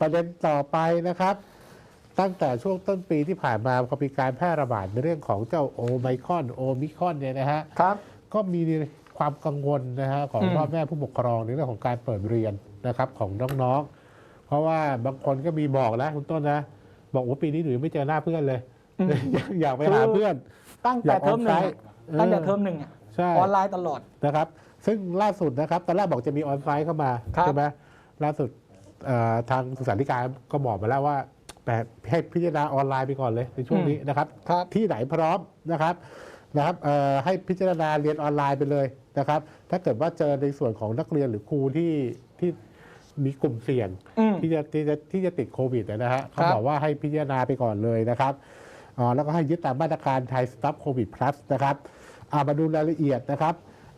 ประเด็นต่อไปนะครับ ตั้งแต่ช่วงต้นปีที่ผ่านมาพอมีการแพร่ระบาดในเรื่องของเจ้าโอไมครอนโอมิครอนเนี่ยนะฮะครับ ก็มีความกังวลนะฮะของอืมพ่อแม่ผู้ปกครองในเรื่องของการเปิดเรียนนะครับของน้องๆ เพราะว่าบางคนก็มีบอกแล้วคุณต้นนะ บอกว่าปีนี้หนูยังไม่เจอหน้าเพื่อนเลยอืมอยากไปหาเพื่อนตั้งแต่เทอมหนึ่งอะเออตั้งแต่เทอมหนึ่งอะใช่ออนไลน์ตลอดนะครับ ซึ่งล่าสุดนะครับตอนแรกบอกจะมีออนไลน์เข้ามาครับใช่ไหมล่าสุดเอ่อ ทางศึกษาธิการก็บอกมาแล้วว่าแบบให้พิจารณาออนไลน์ไปก่อนเลยในช่วงนี้นะครับครับที่ไหนพร้อมนะครับนะครับเอ่อให้พิจารณาเรียนออนไลน์ไปเลยนะครับ ถ้าเกิดว่าเจอในส่วนของนักเรียนหรือครูที่ที่มีกลุ่มเสี่ยงอืมที่จะที่จะที่จะติดโควิดนะฮะเขาครับบอกว่าให้พิจารณาไปก่อนเลยนะครับอ๋อแล้วก็ให้ยึดตามมาตรการไทยสต็อปโควิด plus นะครับอ่ามาดูรายละเอียดนะครับ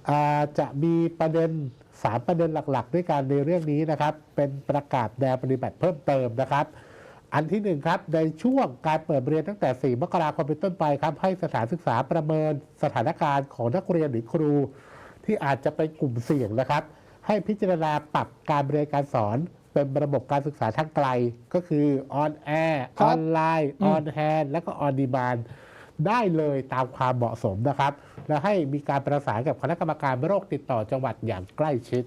อ่าจะมีประเด็น สามประเด็นหลัก ๆ ด้วยกันในเรื่องนี้นะครับ เป็นประกาศแนวปฏิบัติเพิ่มเติมนะครับ อันที่หนึ่งครับ ในช่วงการเปิดเรียนตั้งแต่ 4 มกราคมเป็นต้นไปครับ ให้สถานศึกษาประเมินสถานการณ์ของนักเรียนหรือครู ที่อาจจะเป็นกลุ่มเสี่ยงนะครับ ให้พิจารณาปรับการเรียนการสอนเป็นระบบการศึกษาทางไกลก็คือออนแอร์ครัอบอนไลน์อือมอนแฮนและก็ออนดีมาน ได้เลยตามความเหมาะสมนะครับ และให้มีการประสานกับคณะกรรมการโรคติดต่อจังหวัดอย่างใกล้ชิด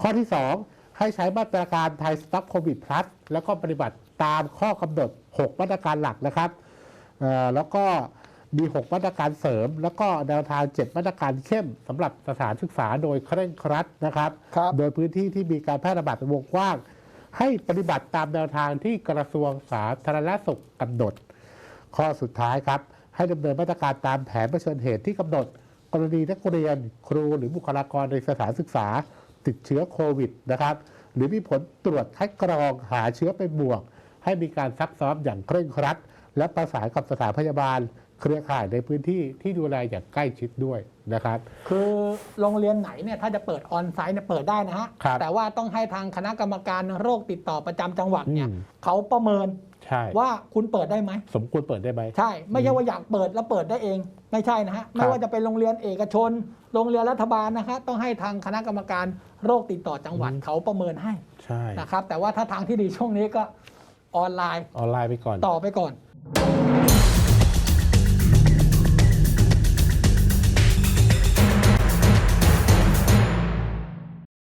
ข้อที่ 2 ให้ใช้มาตรการไทยสต็อปโควิดพลัสแล้วก็ปฏิบัติตามข้อกำหนด 6 มาตรการหลักนะครับเอ่อแล้วก็มี 6 มาตรการเสริม แล้วก็แนวทาง 7 มาตรการเข้มสำหรับสถานศึกษาโดยเคร่งครัดนะครับครับโดยพื้นที่ที่มีการแพร่ระบาดเป็นวงกว้าง ให้ปฏิบัติตามแนวทางที่กระทรวงสาธารณสุขกำหนด ข้อสุดท้ายครับ ให้ดำเนินมาตรการตามแผนเผชิญเหตุที่กำหนด กรณีนักเรียนครูหรือบุคลากรในสถานศึกษา ติดเชื้อโควิดนะครับ หรือมีผลตรวจคัดกรองหาเชื้อเป็นบวก ให้มีการซักซ้อมอย่างเคร่งครัด และประสานกับสถานพยาบาล เครือข่ายในพื้นที่ที่ดูแลอย่างใกล้ชิดด้วยนะครับ คือโรงเรียนไหนเนี่ยถ้าจะเปิดออนไซต์เนี่ยเปิดได้นะฮะครับแต่ว่าต้องให้ทางคณะกรรมการโรคติดต่อประจำจังหวัดเนี่ยอืมเขาประเมิน ใช่ ว่าคุณเปิดได้ไหม สมควรเปิดได้ไหม ใช่ ไม่ใช่ว่าอยากเปิดแล้วเปิดได้เอง ไม่ใช่นะฮะ ไม่ว่าจะเป็นโรงเรียนเอกชน โรงเรียนรัฐบาลนะฮะต้องให้ทางคณะกรรมการโรคติดต่อจังหวัดอืมเขาประเมินให้ใช่นะครับ แต่ว่าถ้าทางที่ดีช่วงนี้ก็ออนไลน์ ออนไลน์ไปก่อน ต่อไปก่อน